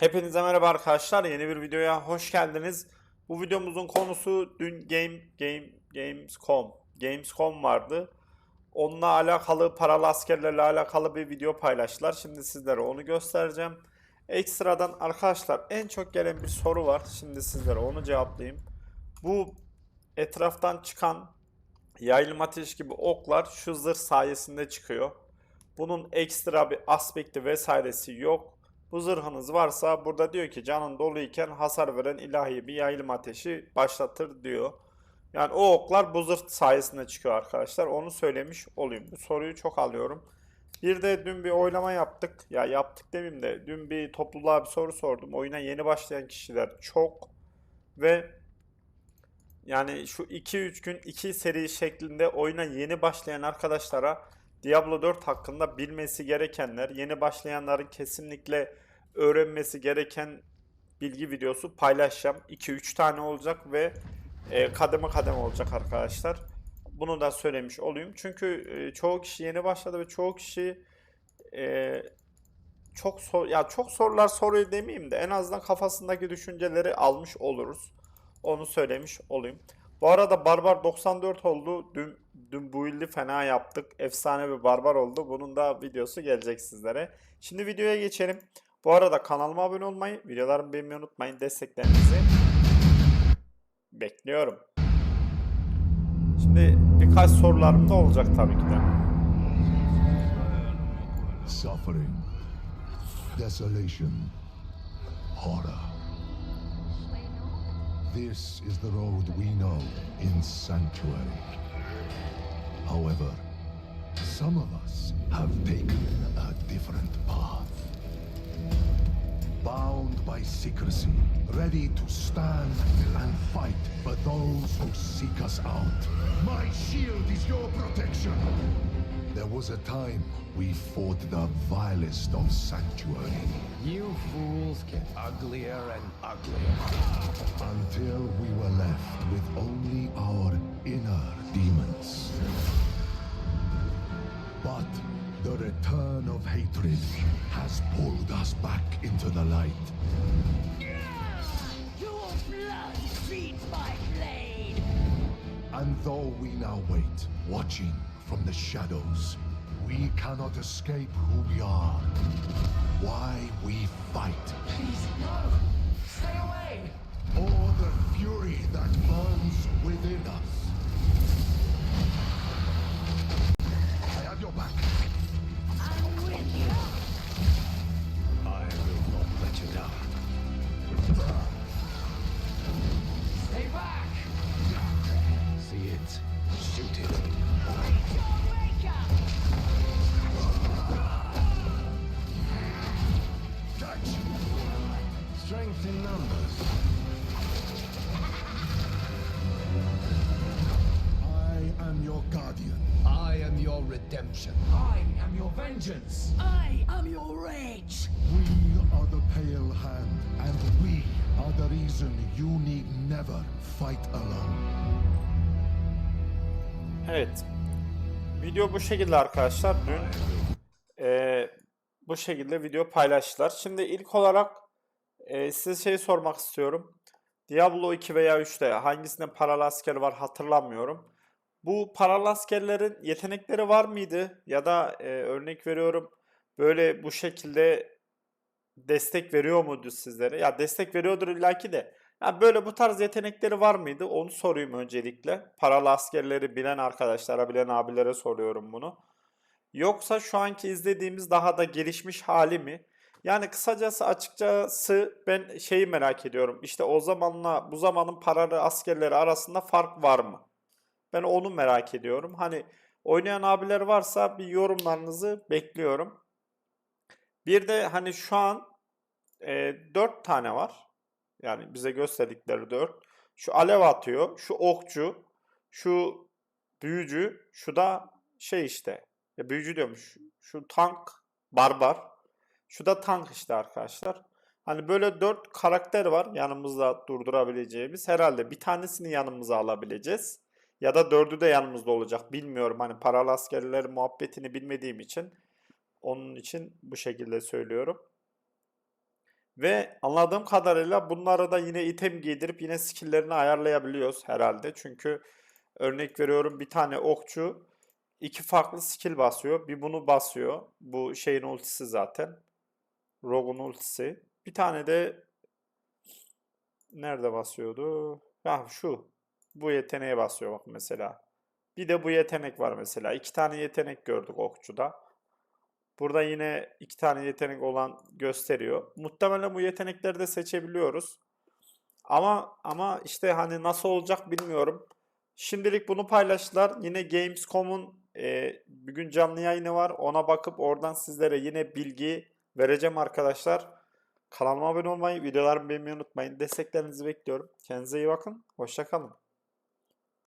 Hepinize merhaba arkadaşlar. Yeni bir videoya hoş geldiniz. Bu videomuzun konusu dün Game Game Gamescom Gamescom vardı. Onunla alakalı paralı askerlerle alakalı bir video paylaştılar. Şimdi sizlere onu göstereceğim. Ekstradan arkadaşlar en çok gelen bir soru var. Şimdi sizlere onu cevaplayayım. Bu etraftan çıkan yayılma ateş gibi oklar şu zırh sayesinde çıkıyor. Bunun ekstra bir aspekti vesairesi yok. Bu zırhınız varsa burada diyor ki canın doluyken hasar veren ilahi bir yayılma ateşi başlatır diyor. Yani o oklar bu zırh sayesinde çıkıyor arkadaşlar. Onu söylemiş olayım. Bu soruyu çok alıyorum. Bir de dün bir oylama yaptık. Ya yaptık demeyeyim de dün bir topluluğa bir soru sordum. Oyuna yeni başlayan kişiler çok ve yani şu 2-3 gün 2 seri şeklinde oyuna yeni başlayan arkadaşlara Diablo 4 hakkında bilmesi gerekenler, yeni başlayanların kesinlikle öğrenmesi gereken bilgi videosu paylaşacağım. 2-3 tane olacak ve e, kademe kademe olacak arkadaşlar. Bunu da söylemiş olayım. Çünkü e, çoğu kişi yeni başladı ve çoğu kişi e, çok sor ya çok sorular soruyor demeyeyim de en azından kafasındaki düşünceleri almış oluruz. Onu söylemiş olayım. Bu arada Barbar 94 oldu. Dün, dün bu illi fena yaptık. Efsane bir Barbar oldu. Bunun da videosu gelecek sizlere. Şimdi videoya geçelim. Bu arada kanalıma abone olmayı, videolarımı beğenmeyi unutmayın. Desteklerinizi bekliyorum. Şimdi birkaç sorularım da olacak tabii ki de. Suffering, desolation, horror. This is the road we know in Sanctuary. However, some of us have taken a different path. Bound by secrecy, ready to stand and fight for those who seek us out. My shield is your protection. There was a time we fought the vilest of sanctuary You fools get uglier and uglier. until we were left with only our inner demons. But the return of hatred has pulled us back into the light. Your blood feeds my blade! And though we now wait, watching from the shadows, we cannot escape who we are. Why we redemption. I am your vengeance! I am your rage! We are the pale hand, and we are the reason you need never fight alone. Evet. Video bu şekilde arkadaşlar. Dün eee, bu şekilde video paylaştılar. Şimdi ilk olarak eee, size şey sormak istiyorum. Diablo 2 veya 3'te hangisinde paralı asker var hatırlamıyorum. Bu paralı askerlerin yetenekleri var mıydı? Ya da eee, örnek veriyorum böyle bu şekilde destek veriyor muydu sizlere? Ya destek veriyordur illaki de. Ya böyle bu tarz yetenekleri var mıydı? Onu sorayım öncelikle. Paralı askerleri bilen arkadaşlara, bilen abilere soruyorum bunu. Yoksa şu anki izlediğimiz daha da gelişmiş hali mi? Yani kısacası açıkçası ben şeyi merak ediyorum. İşte o zamanla bu zamanın paralı askerleri arasında fark var mı? Ben onu merak ediyorum. Hani oynayan abiler varsa bir yorumlarınızı bekliyorum. Bir de hani şu an e, 4 tane var. Yani bize gösterdikleri 4. Şu alev atıyor, şu okçu, şu büyücü, şu da şey işte. Ya büyücü diyormuş. Şu tank, barbar. Şu da tank işte arkadaşlar. Hani böyle 4 karakter var yanımızda durdurabileceğimiz. Herhalde bir tanesini yanımıza alabileceğiz. Ya da dördü de yanımızda olacak. Bilmiyorum hani paralı askerler muhabbetini bilmediğim için. Onun için bu şekilde söylüyorum. Ve anladığım kadarıyla bunlara da yine item giydirip yine skill'lerini ayarlayabiliyoruz herhalde. Çünkü örnek veriyorum bir tane okçu iki farklı skill basıyor. Bir bunu basıyor. Bu şeyin ultisi zaten. Rogue'un ultisi. Bir tane de nerede basıyordu? Ha şu. Bu yeteneğe basıyor bak mesela. Bir de bu yetenek var mesela. İki tane yetenek gördük okçuda. Burada yine iki tane yetenek olan gösteriyor. Muhtemelen bu yetenekleri de seçebiliyoruz. Ama ama işte hani nasıl olacak bilmiyorum. Şimdilik bunu paylaştılar. Yine Gamescom'un e, bir gün canlı yayını var. Ona bakıp oradan sizlere yine bilgi vereceğim arkadaşlar. Kanalıma abone olmayı, videolarımı beğenmeyi unutmayın. Desteklerinizi bekliyorum. Kendinize iyi bakın. Hoşça kalın.